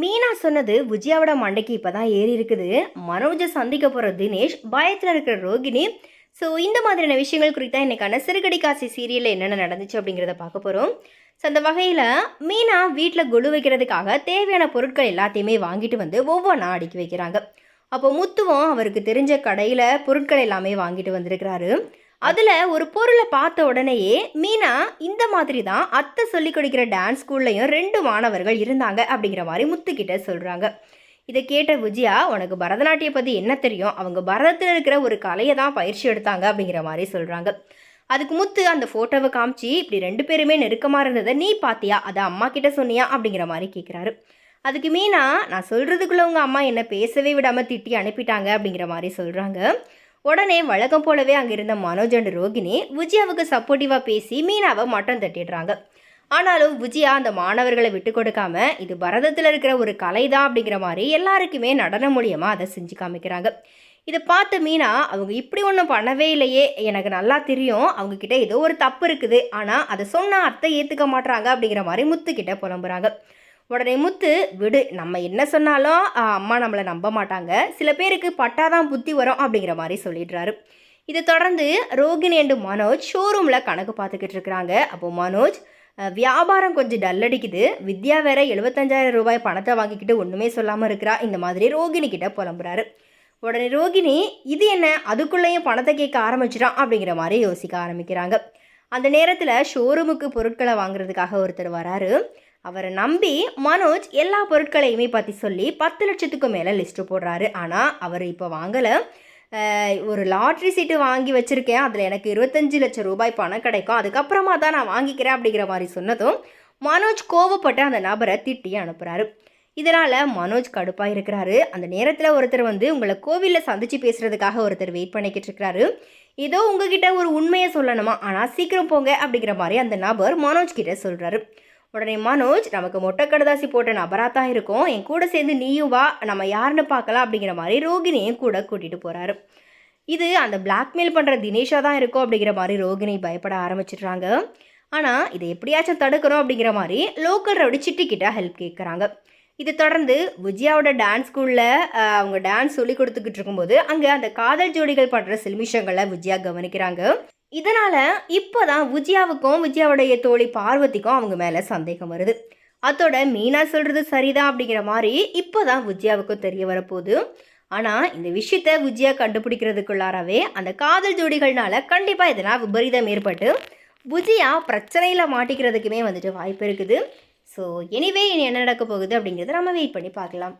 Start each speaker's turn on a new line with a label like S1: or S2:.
S1: மீனா சொன்னது விஜயாவோட மண்டைக்கு இப்பதான் ஏறி இருக்குது. மனோஜை சந்திக்க போகிற தினேஷ் பயத்தில் இருக்கிற ரோகிணி ஸோ இந்த மாதிரியான விஷயங்கள் குறித்தா இன்னைக்கான சிறுகடி காசி சீரியலில் என்னென்ன நடந்துச்சு அப்படிங்கிறத பார்க்க போகிறோம் ஸோ அந்த வகையில் மீனா வீட்டில் குழு வைக்கிறதுக்காக தேவையான பொருட்கள் எல்லாத்தையுமே வாங்கிட்டு வந்து ஒவ்வொன்றா அடுக்கி வைக்கிறாங்க. அப்போ முத்துவும் அவருக்கு தெரிஞ்ச கடையில் பொருட்கள் எல்லாமே வாங்கிட்டு வந்திருக்கிறாரு. அதில் ஒரு பொருளை பார்த்த உடனேயே மீனா இந்த மாதிரி தான் அத்தை சொல்லி கொடுக்கிற டான்ஸ் ஸ்கூல்லையும் ரெண்டு மாணவர்கள் இருந்தாங்க அப்படிங்கிற மாதிரி முத்துக்கிட்ட சொல்கிறாங்க இதை கேட்ட விஜயா உனக்கு பரதநாட்டியம் பற்றி என்ன தெரியும்? அவங்க பரதத்தில் இருக்கிற ஒரு கலையை தான் பயிற்சி எடுத்தாங்க அப்படிங்கிற மாதிரி சொல்கிறாங்க அதுக்கு முத்து அந்த ஃபோட்டோவை காமிச்சு இப்படி ரெண்டு பேருமே நெருக்கமாக இருந்ததை நீ பார்த்தியா? அதை அம்மா கிட்ட சொன்னியா? அப்படிங்கிற மாதிரி கேட்குறாரு அதுக்கு மீனா நான் சொல்கிறதுக்குள்ளே உங்கள் அம்மா என்னை பேசவே விடாமல் திட்டி அனுப்பிட்டாங்க அப்படிங்கிற மாதிரி சொல்கிறாங்க உடனே வழக்கம் போலவே அங்கே இருந்த மனோஜ் அண்ட் ரோகிணி விஜயாவுக்கு சப்போர்ட்டிவாக பேசி மீனாவை மட்டம் தட்டிடுறாங்க. ஆனாலும் விஜயா அந்த மாணவர்களை விட்டு கொடுக்காம இது பரதத்தில் இருக்கிற ஒரு கலை தான் அப்படிங்கிற மாதிரி எல்லாருக்குமே நடனம் மூலியமாக அதை செஞ்சு காமிக்கிறாங்க. இதை பார்த்த மீனா அவங்க இப்படி ஒன்றும் பண்ணவே இல்லையே எனக்கு நல்லா தெரியும் அவங்க கிட்ட ஏதோ ஒரு தப்பு இருக்குது ஆனால் அதை சொன்னால் அத்தை ஏற்றுக்க மாட்றாங்க அப்படிங்கிற மாதிரி முத்துக்கிட்ட புலம்புறாங்க. உடனே முத்து விடு நம்ம என்ன சொன்னாலும் அம்மா நம்மளை நம்ப மாட்டாங்க. சில பேருக்கு பட்டாதான் புத்தி வரும் அப்படிங்கிற மாதிரி சொல்லிடுறாரு. இதை தொடர்ந்து ரோகிணி அண்டு மனோஜ் ஷோரூமில் கணக்கு பார்த்துக்கிட்டு இருக்கிறாங்க. அப்போ மனோஜ் வியாபாரம் கொஞ்சம் டல் அடிக்குது. வித்யா வேற எழுபத்தஞ்சாயிரம் ரூபாய் பணத்தை வாங்கிக்கிட்டு ஒன்றுமே சொல்லாமல் இருக்கிறா. இந்த மாதிரி ரோகிணி கிட்ட புலம்புறாரு. உடனே ரோகிணி இது என்ன? அதுக்குள்ளேயும் பணத்தை கேட்க ஆரம்பிச்சிடான் அப்படிங்கிற மாதிரி யோசிக்க ஆரம்பிக்கிறாங்க. அந்த நேரத்தில் ஷோரூமுக்கு பொருட்களை வாங்குறதுக்காக ஒருத்தர் வராரு. அவரை நம்பி மனோஜ் எல்லா பொருட்களையுமே பற்றி சொல்லி பத்து லட்சத்துக்கு மேலே லிஸ்ட்டு போடுறாரு. ஆனால் அவர் இப்போ வாங்கலை. ஒரு லாட்ரி சீட்டு வாங்கி வச்சுருக்கேன். அதில் எனக்கு இருபத்தஞ்சு லட்சம் ரூபாய் பணம் கிடைக்கும். அதுக்கப்புறமா தான் நான் வாங்கிக்கிறேன் அப்படிங்கிற மாதிரி சொன்னதும் மனோஜ் கோவப்பட்டு அந்த நபரை திட்டி அனுப்புகிறாரு இதனால் மனோஜ் கடுப்பாக இருக்கிறாரு. அந்த நேரத்தில் ஒருத்தர் வந்து உங்களை கோவிலில் சந்திச்சு பேசுகிறதுக்காக ஒருத்தர் வெயிட் பண்ணிக்கிட்டு இருக்கிறாரு. ஏதோ உங்ககிட்ட ஒரு உண்மையை சொல்லணுமா? ஆனால் சீக்கிரம் போங்க அப்படிங்கிற மாதிரி அந்த நபர் மனோஜ் கிட்ட சொல்கிறாரு உடனே மனோஜ் நமக்கு மொட்டை கடதாசி போட்ட நபராக தான் இருக்கும். என் கூட சேர்ந்து நீயும் வா. நம்ம யாருன்னு பார்க்கலாம். அப்படிங்கிற மாதிரி ரோகிணியும் கூட கூட்டிகிட்டு போகிறாரு இது அந்த பிளாக்மெயில் பண்ணுற தினேஷாக தான் இருக்கும் அப்படிங்கிற மாதிரி ரோகிணி பயப்பட ஆரம்பிச்சிடுறாங்க. ஆனால் இதை எப்படியாச்சும் தடுக்கணும் அப்படிங்கிற மாதிரி லோக்கல் ரவுடி சிட்டிக்கிட்ட ஹெல்ப் கேட்குறாங்க இது தொடர்ந்து விஜயாவோட டான்ஸ் ஸ்கூலில் அவங்க டான்ஸ் சொல்லி கொடுத்துக்கிட்டு இருக்கும்போது அங்கே அந்த காதல் ஜோடிகள் பண்ணுற சில்மிஷங்களை விஜயா கவனிக்கிறாங்க. இதனால் இப்போ தான் விஜயாவுக்கும் விஜயாவுடைய தோழி பார்வதிக்கும் அவங்க மேலே சந்தேகம் வருது. அதோட மீனா சொல்கிறது சரிதான் அப்படிங்கிற மாதிரி இப்போ தான் விஜயாவுக்கும் தெரிய வரப்போகுது. ஆனால் இந்த விஷயத்த விஜயா கண்டுபிடிக்கிறதுக்குள்ளாரவே அந்த காதல் ஜோடிகள்னால கண்டிப்பாக இதனால் விபரீதம் ஏற்பட்டு விஜயா பிரச்சனையில் மாட்டிக்கிறதுக்குமே வந்துட்டு வாய்ப்பு இருக்குது. ஸோ எனிவே இனி என்ன நடக்க போகுது அப்படிங்கிறத நம்ம வெயிட் பண்ணி பார்க்கலாம்.